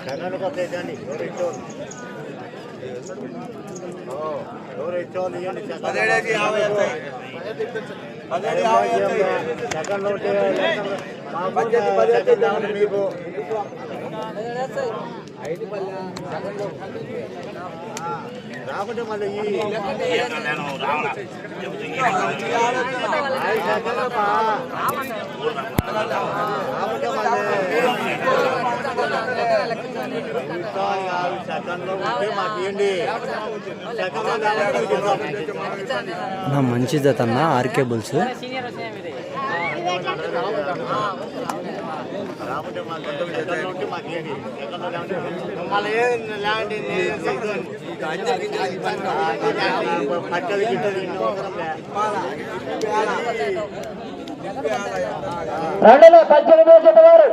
Jangan lupa kayak Dani, ఎవరు యాభై పదిహేడు యాభై సెకండ్ ఒకటి దాని మీకు రాకుంటే మళ్ళీ రాకుంటే మళ్ళీ మంచి జత అన్న ఆర్కే బుల్స్. పట్టలు గిట్టలు రెండులో పద్దెనిమిది వారు.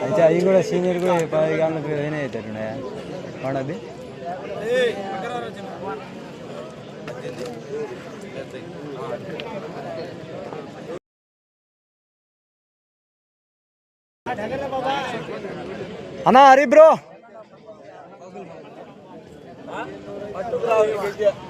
అయితే అవి కూడా సీనియర్ కూడా పది గంటలకు పోయినాయి అవుతాడు పండది అన్నా హరి బ్రో పట్టుకురావు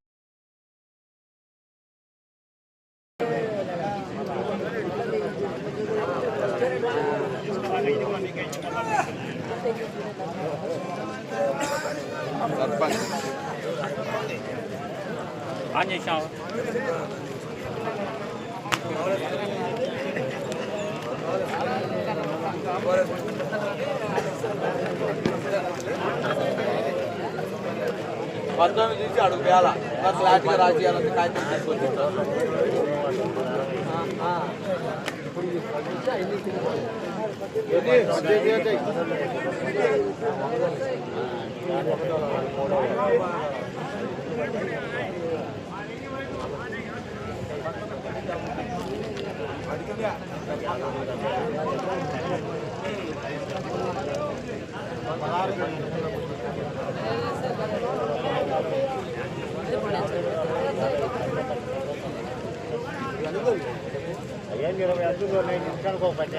పంతొమ్మిది నుంచి అడుగు వేల క్లారిటీగా రాజీయాలంటే కాగితం తీసుకొచ్చి అయ్యా ఇరవై అద్దులు నేను నిమిషానికి ఒక పట్ట.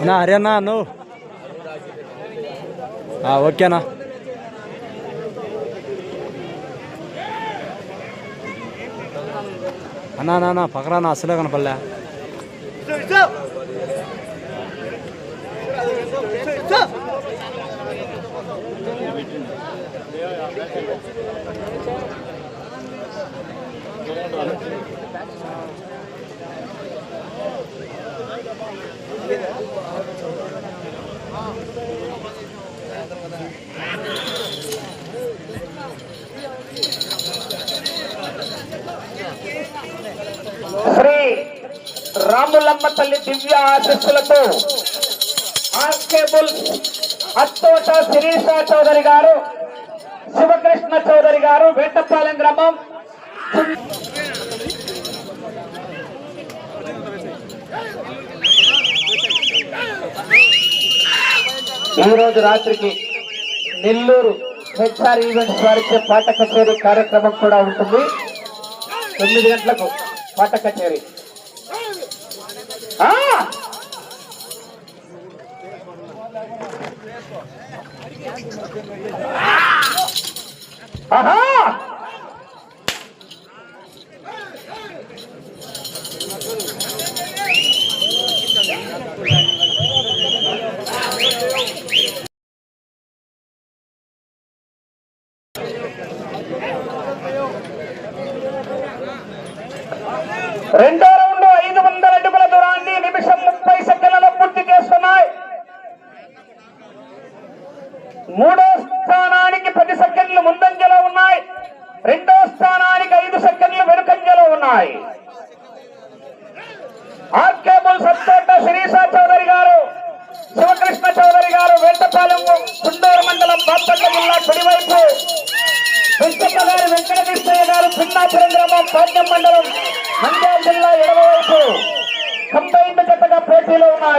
అన్నా హరి అన్నా నువ్వు ఓకేనా అన్నా. నాన్న పక్కన అసలే కనపడలే. శ్రీ రాములమ్మ తల్లి దివ్య ఆశస్సులతో ఆస్కేబుల్ అత్తోట శిరీష చౌదరి గారు శివకృష్ణ చౌదరి గారు వేటపాలెం గ్రామం. ఈ రోజు రాత్రికి నెల్లూరు హెచ్ఆర్ ఈవెంట్స్ వారిచే పాట కచేరీ కార్యక్రమం కూడా ఉంటుంది. తొమ్మిది గంటలకు పాట కచేరీ. ఆహా! రెండో రౌండ్ ఐదు వందల అడుగుల దూరాన్ని నిమిషం ముప్పై సెకండ్లలో పూర్తి చేస్తున్నాయి. మూడో స్థానానికి పది సెకండ్లు ముందంజలో ఉన్నాయి. రెండో స్థానానికి ఐదు సెకండ్లు వెనుకంజలో ఉన్నాయి.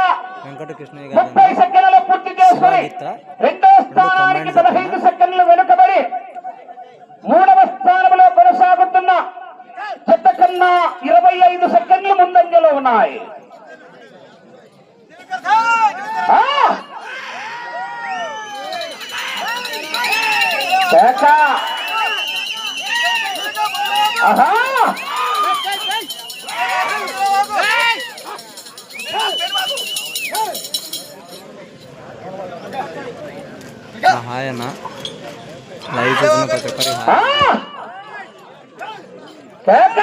వెంకట కృష్ణయ్య గారు ముప్పై సెకండ్లలో పూర్తి చేసుకుని రెండో స్థానానికి పదహైదు సెకండ్లు వెనుకబడి మూడవ స్థానంలో కొనసాగుతున్న చెత్త కన్నా ఇరవై ఐదు సెకండ్లు ముందంజలో ఉన్నాయి ఆ! కేక! ఆహా! ఆ, హాయ్ అన్న లైవ్ చూసిన ప్రతి ఒక్కరికి ఆ! హాయ్ కేక!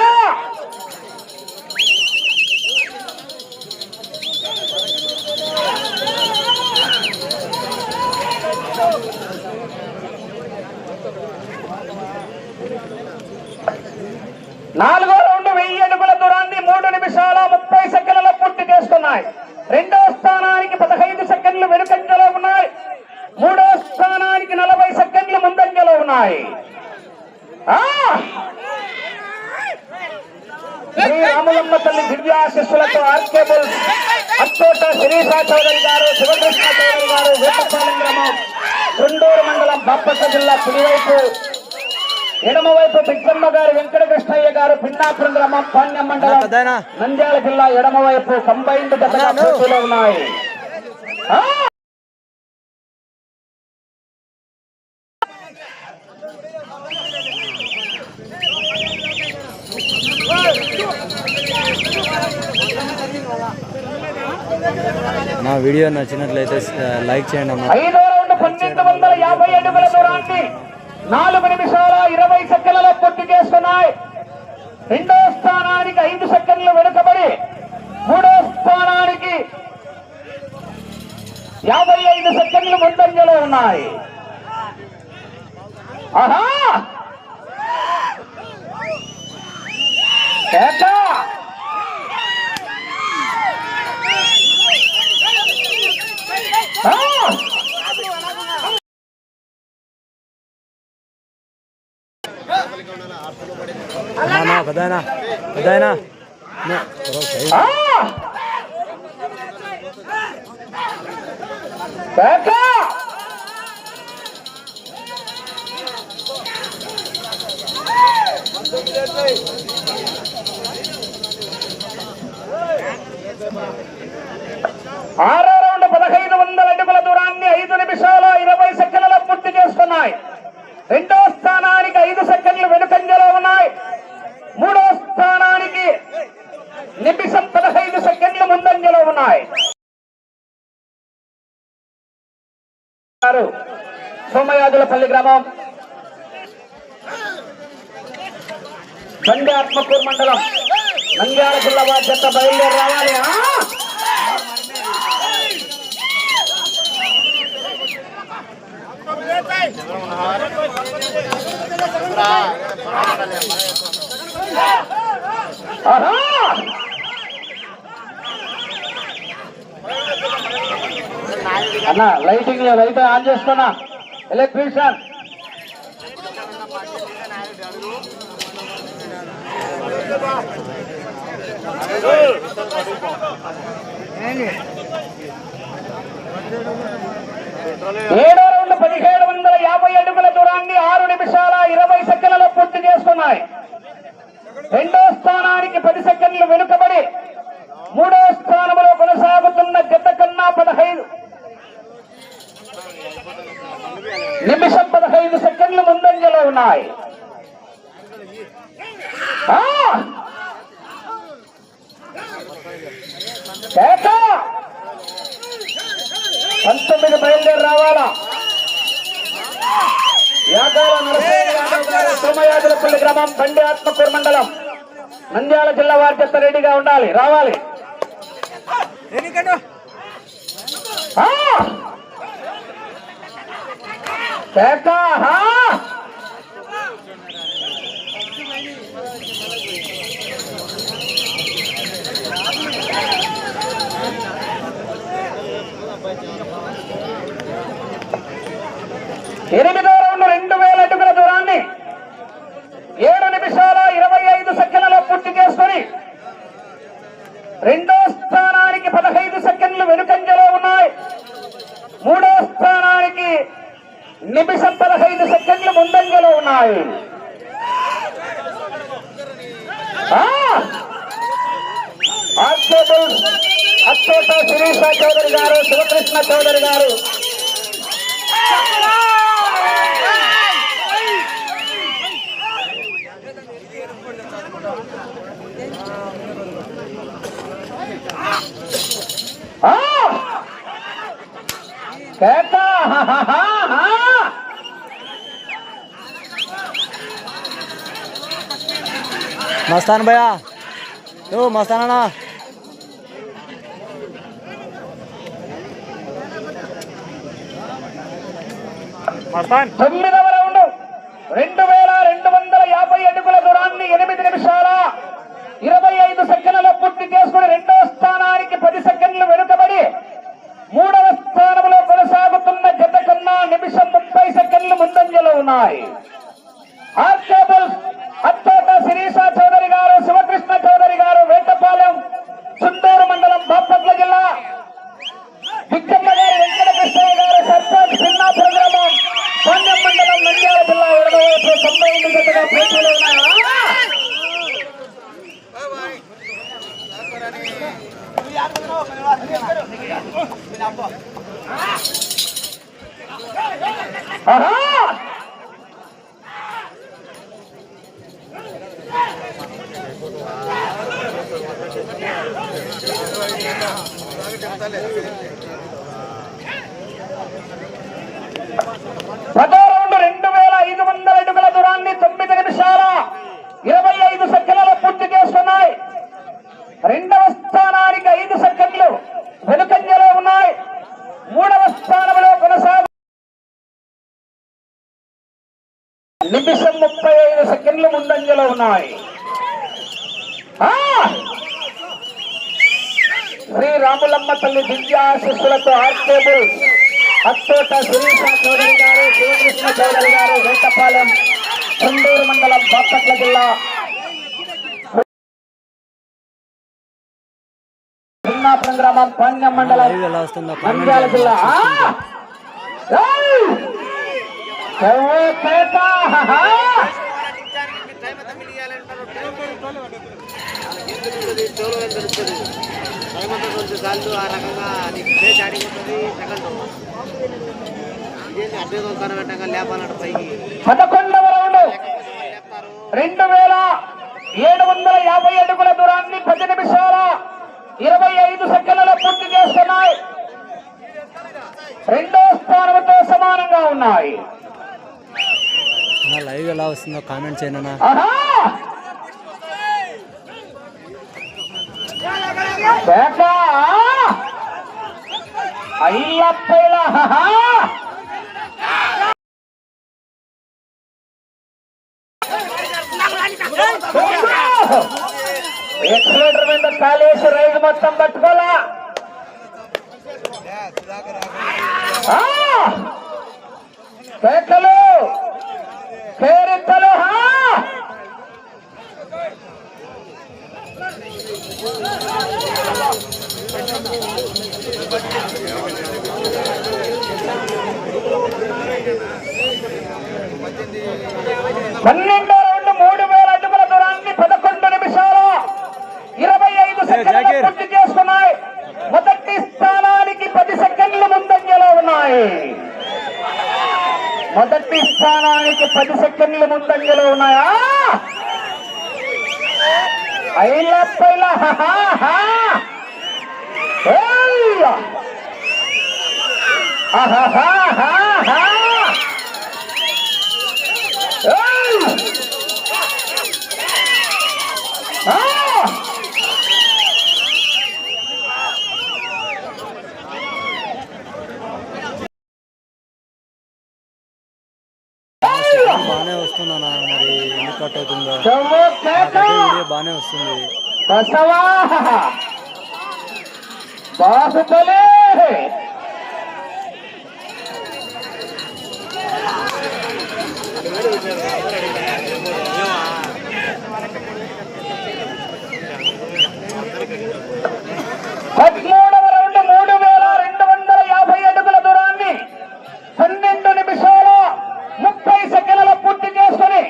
నాలుగో రౌండ్ వెయ్యి అడుగుల దూరాన్ని మూడు నిమిషాల ముప్పై సెకండ్లలో పూర్తి చేస్తున్నాయి రెండో స్థానానికి పదహైదు సెకండ్లు వెనుకంజలో ఉన్నాయి. మూడో స్థానానికి నలభై సెకండ్లు ముందంజలో ఉన్నాయి. శ్రీ రాములమ్మ తల్లి దివ్యాశిస్సులతో ఆర్కేబుల్ అత్తోట శిరీషా చౌదరి గారు శివకృష్ణ చౌదరి గారు వేటపాలెం గ్రామం గుండూరు మండలం బాపట్ల జిల్లా కుడివైపు ఎడమవైపు పిచ్చమ్మ గారు వెంకటకృష్ణయ్య గారు పిన్నాపురం గ్రామం పాణ్యం మండలం. నంద్యాల జిల్లా ఎడమవైపు కంబైన్డ్ నువ్వు. పోటీలో ఉన్నాయి! నా వీడియో నచ్చినట్లయితే లైక్ చేయండి అన్న యాభై అడుగుల దూరాన్ని నాలుగు నిమిషాల ఇరవై సెకండ్లలో పూర్తి చేస్తున్నాయి. రెండో స్థానానికి ఐదు సెకండ్లు వెనుకబడి మూడో స్థానానికి యాభై ఐదు సెకండ్లు ముందంజలో ఉన్నాయి. ఆహా! కేక! నా పెదాయనా పెదాయనా ఆ! కేక! ఆరో రౌండ్ పదహైదు వందల అడుగుల దూరాన్ని ఐదు నిమిషాల ఇరవై సెకండ్లలో పూర్తి చేసుకున్నాయి రెండో స్థానానికి ఐదు సెకండ్లు వెనుకంజలో ఉన్నాయి మూడో స్థానానికి నిమిషం పదహైదు సెకండ్లు ముందంజలో ఉన్నాయి సోమయాజులపల్లి గ్రామం బండి ఆత్మకూరు మండలం నంద్యాల జిల్లా వారి చెత్త బయలుదేరి రావాలి ఆ! ఆహా! అన్న లైటింగ్ లైట్ ఆన్ చేసుకున్నా. ఎలక్ట్రీషియన్ ఏడో రౌండ్ పది వందల యాభై అడుగుల దూరాన్ని ఆరు నిమిషాల ఇరవై సెకండ్లలో పూర్తి చేసుకున్నాయి. రెండో స్థానానికి పది సెకండ్లు వెనుకబడి మూడో స్థానంలో కొనసాగుతున్న జత కన్నా పదహైదు నిమిషం పదహైదు సెకండ్లు ముందంజలో ఉన్నాయి. పంతొమ్మిది బయలుదేరి రావాలా? సోమయాజులపల్లి గ్రామం బండి ఆత్మకూరు మండలం. నంద్యాల జిల్లా వారి చెత్త రెడీగా ఉండాలి. రావాలి! ఎనిమిదో రెండు వేల అడుగుల దూరాన్ని ఏడు నిమిషాల ఇరవై ఐదు సెకండ్లలో పూర్తి చేసుకొని రెండో స్థానానికి పదహైదు సెకండ్లు వెనుకంజలో ఉన్నాయి. మూడో స్థానానికి నిమిషం పదహైదు సెకండ్లు ముందంజలో ఉన్నాయి. అక్షోట అచ్చోట శిరీష చౌదరి గారు శివకృష్ణ చౌదరి గారు. కేక! హా, హా, హా, హా! మస్తాన్ భయ్యా ఓ మస్తానా తొమ్మిదవ రౌండ్ రెండు వేల రెండు వందల యాభై అడుగుల దూరాన్ని ఎనిమిది నిమిషాల ఇరవై ఐదు సెకండ్ల పూర్తి చేసుకుని రెండో స్థానానికి పది సెకండ్లు వెనుకబడి మూడవ స్థానంలో కొనసాగుతున్న జత కన్నా నిమిషం ముప్పై సెకండ్లు ముందంజలో ఉన్నాయి. ఆక్షేప అత్తోట శిరీష చౌదరి గారు శివకృష్ణ చౌదరి గారు వేటపాలెం చుండూరు మండలం బాపట్ల జిల్లా విక్కమ్మ గారు వెంకటకృష్ణయ్య గారు సర్పంచ్ పిన్నాపురం గ్రామం పాండ్యం మండలం నంద్యాల జిల్లా ఎడమవైపు తొంభై ఎనిమిది జతగా పోటీలో ఉన్నాయా ఆహా! పదో రౌండ్ రెండు వేల ఐదు వందల అడుగుల దూరాన్ని తొమ్మిది నిమిషాల ఇరవై ఐదు సెకండ్లలో పూర్తి చేస్తున్నాయి. రెండవ స్థానానికి ఐదు సెకండ్లు వెనుకంజలో ఉన్నాయి. మూడవ స్థానంలో కొనసాగు నిమిషం ముప్పై ఐదు సెకండ్లు ముందంజలో ఉన్నాయి ఆ! శ్రీ రాములమ్మ తల్లి దివ్యాశిస్సులతో ఆర్కేబుల్ అత్తోట శిరీష చౌదరి గారు శివకృష్ణ చౌదరి గారు వేటపాలెం చండూరు మండలం బాపట్ల జిల్లా. చిన్నాపురం గ్రామం పాణ్యం మండలం నంద్యాల జిల్లా. ఆ! చెవులు వెళ్తుంది టైం అంతా కొంచెం చాలు ఆ రకంగా నీకు పేజ్ ఆడిపోతుంది సెకండ్. పెట్టగా లేపాలంట పైకి. పదకొండవ రౌండ్. వేల ఏడు వందల యాభై అడుగుల దూరాన్ని పది నిమిషాల ఇరవై ఐదు సెకండ్లలో పూర్తి చేస్తున్నాయి. రెండో స్థానంతో సమానంగా ఉన్నాయి. నా లైవ్ ఎలా వస్తుందో కామెంట్ చేయండి అన్న ఆహా! ఎక్సలేటర్ మీద కాలేసి రైలు మొత్తం పట్టుకోలా కేకలు కేరింతలు హా! పన్నెండో రౌండ్ మూడు వేల అడుగుల దూరాన్ని పదకొండు నిమిషాలు ఇరవై ఐదు సెకండ్లు. పూర్తి చేసుకున్నాయి. మొదటి స్థానానికి పది సెకండ్లు ముందంజలో ఉన్నాయి. మొదటి స్థానానికి పది సెకండ్లు ముందంజలో ఉన్నాయా. ఐలా పైలా హహా హా. ఏయ్! ఆహాహాహాహా. ఏయ్! వస్తుంది. బసవా బాహుబలి రౌండ్ మూడు వేల రెండు వందల యాభై అడుగుల దూరాన్ని పన్నెండు నిమిషాలు ముప్పై సెకండ్ల పూర్తి చేసుకుని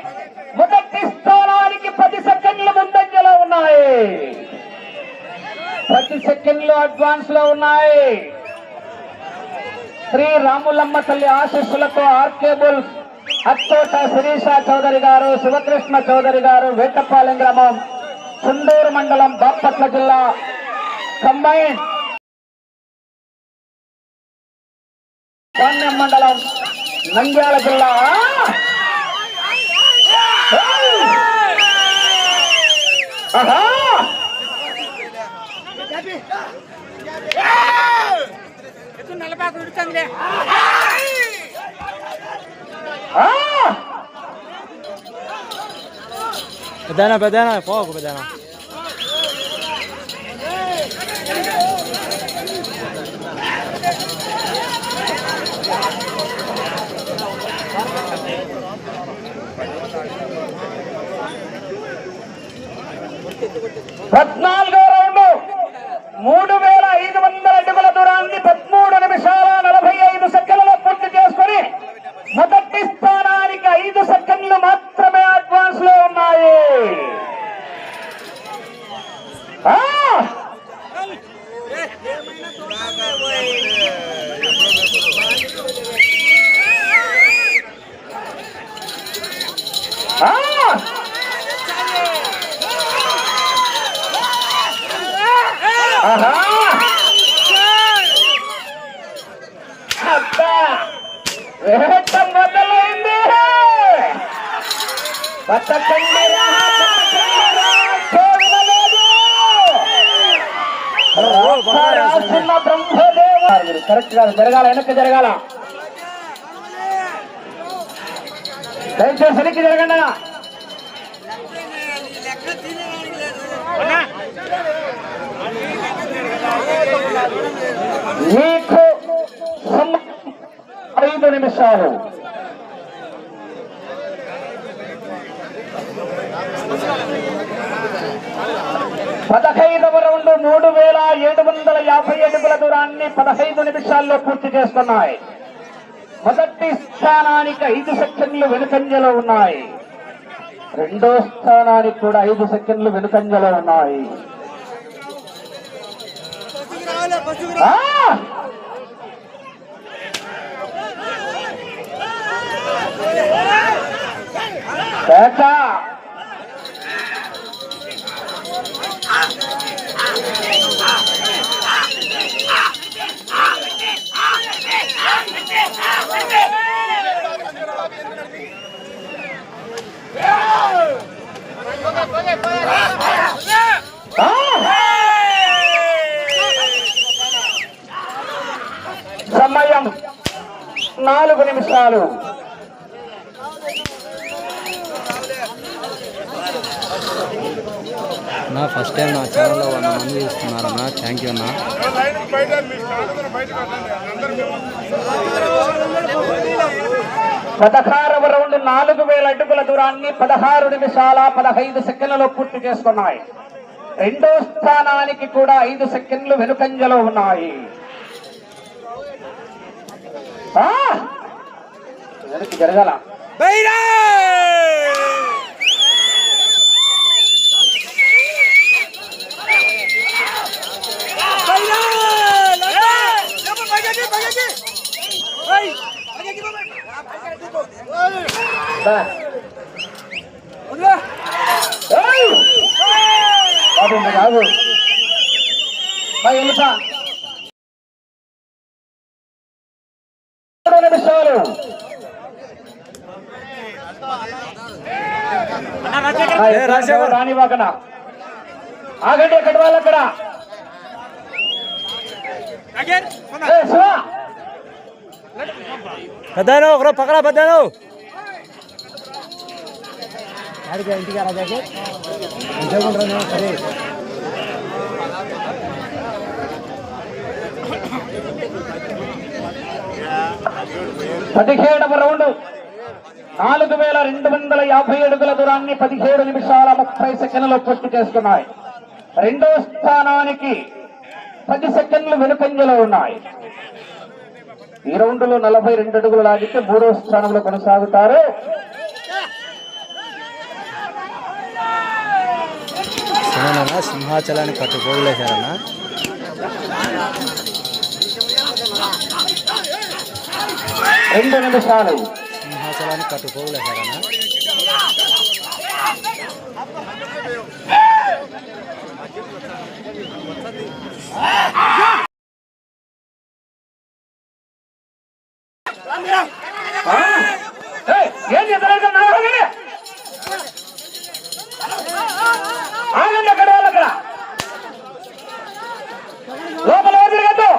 మొదటి స్థానానికి పది సెకండ్ల ముందంజలో ఉన్నాయి పది సెకండ్లు అడ్వాన్స్లో ఉన్నాయి. శ్రీ రాములమ్మ తల్లి ఆశీస్సులతో ఆర్కేబుల్ అత్తోట శిరీష చౌదరి గారు శివకృష్ణ చౌదరి గారు వేటపాలెం గ్రామం చుండూరు మండలం బాపట్ల జిల్లా. కంబైన్ పాణ్యం మండలం నంద్యాల జిల్లా. ఆహా! ఆ! పెద్దనా పెద్దనా పోకు పెద్దనా పద్నాలుగో రౌండ్. మూడు వేల ఐదు వందల అడుగుల దూరాన్ని పదమూడు నిమిషాల నలభై ఐదు సెకండ్లలో పూర్తి చేసుకొని మొదటి స్థానానికి ఐదు సెకండ్లు మాత్రమే అడ్వాన్స్లో ఉన్నాయి ఆ! ఆ! ఆహా! అబ్బా! వేట మొదలైంది. బతకండి కరెక్ట్ కాదు జరగాల వెనక్కి జరగాల. దయచేసి వెనక్కి జరగండి మీకు ఐదు నిమిషాలు. పదహైదవ రౌండ్ మూడు వేల ఏడు వందల యాభై అడుగుల దూరాన్ని పదహైదు నిమిషాల్లో పూర్తి చేసుకున్నాయి మొదటి స్థానానికి ఐదు సెకండ్లు వెనుకంజలో ఉన్నాయి. రెండో స్థానానికి కూడా ఐదు సెకండ్లు వెనుకంజలో ఉన్నాయి. ఆ! సమయం నాలుగు నిమిషాలు నా ఫస్ట్ టైం నా ఛానల్లో వంద మంది చూస్తున్నారన్న థ్యాంక్ యూ అన్న. పదహారవ రౌండ్ నాలుగు వేల అడుగుల దూరాన్ని పదహారు నిమిషాల పదహైదు సెకండ్లలో పూర్తి చేసుకున్నాయి. రెండో స్థానానికి కూడా ఐదు సెకండ్లు వెనుకంజలో ఉన్నాయి. జరగాల. బాబు! నిమిషాలు ఎక్కడ రానివ్వకన ఆగండి ఎక్కడ వాళ్ళు అక్కడ. ఏ, శివ! పెద్దాను ఒకరో పక్కన పెద్దాను ఇంటికి సరే. పదిహేడవ రౌండ్. నాలుగు వేల రెండు వందల యాభై అడుగుల దూరాన్ని పదిహేడు నిమిషాల ముప్పై సెకండ్లలో పూర్తి చేసుకున్నాయి రెండో స్థానానికి పది సెకండ్లు వెనుకంజలో ఉన్నాయి. ఈ రౌండ్లో నలభై రెండు అడుగులు లాగితే మూడో స్థానంలో కొనసాగుతారు. సింహాచలాన్ని కట్టుకోలేశారన్న రెండు నిమిషాలు. సింహాచలాన్ని కట్టుకోలేశారన్న ఆ? ఏయ్, ఏం చేస్తారు నా ఆగండి ఆగండి అక్కడ వాళ్ళు అక్కడ లోపల ఎవరు తిరగద్దు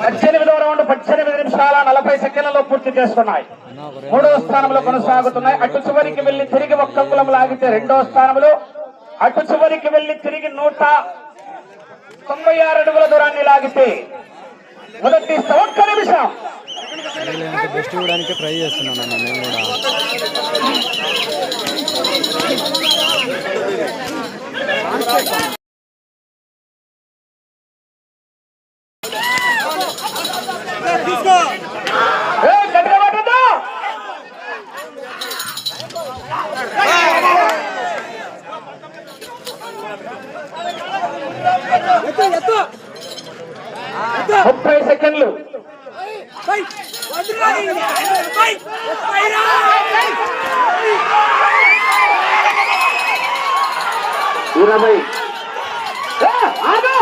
పద్దెనిమిదవ రౌండ్ పద్దెనిమిది నిమిషాల నలభై సెకండ్లలో పూర్తి చేస్తున్నాయి. మూడవ స్థానంలో కొనసాగుతున్నాయి. అటు చివరికి వెళ్ళి తిరిగి ఒక్క కులం లాగితే రెండో స్థానంలో అటు చివరికి వెళ్ళి తిరిగి నూట తొంభై ఆరు అడుగుల దూరాన్ని లాగితే మొదటి ఒక్క నిమిషం. బెస్ట్ ఇవ్వడానికి ట్రై చేస్తున్నాను అన్న నేను కూడా ఏ, గట్టిగా పట్టొద్దు. ముప్పై సెకండ్లు ఇరవై ఏ, ఆగు!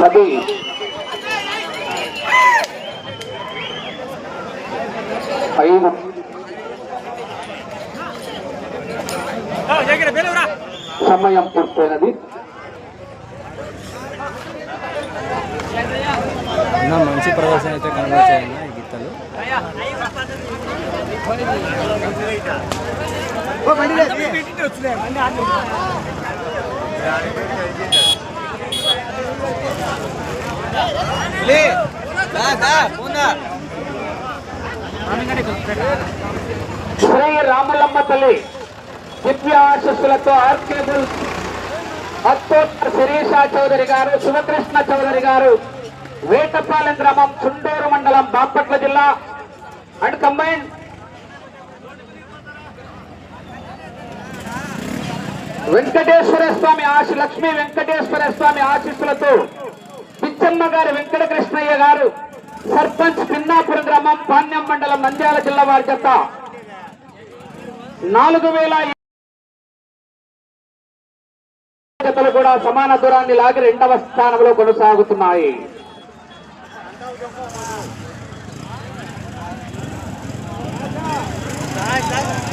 పది. ఐదు. సమయం పూర్తయినది. అన్న మంచి ప్రదర్శన అయితే కనబడతాయన్న ఈ గీతలు? శ్రీ రామలమ్మ తల్లి దివ్య ఆశస్సులతో ఆర్కేబుల్ అత్తోత్ర శిరీష చౌదరి గారు శివకృష్ణ చౌదరి గారు వేటపాలెం గ్రామం చుండూరు మండలం బాపట్ల జిల్లా. And combine. వెంకటేశ్వర స్వామి ఆశి లక్ష్మీ వెంకటేశ్వర స్వామి ఆశీస్సులతో పిచ్చమ్మ గారు వెంకట కృష్ణయ్య గారు సర్పంచ్ పిన్నాపురం గ్రామం పాణ్యం మండలం నంద్యాల జిల్లా వారి చెత్త నాలుగు వేల కూడా సమాన దూరాన్ని లాగి రెండవ స్థానంలో కొనసాగుతున్నాయి. సార్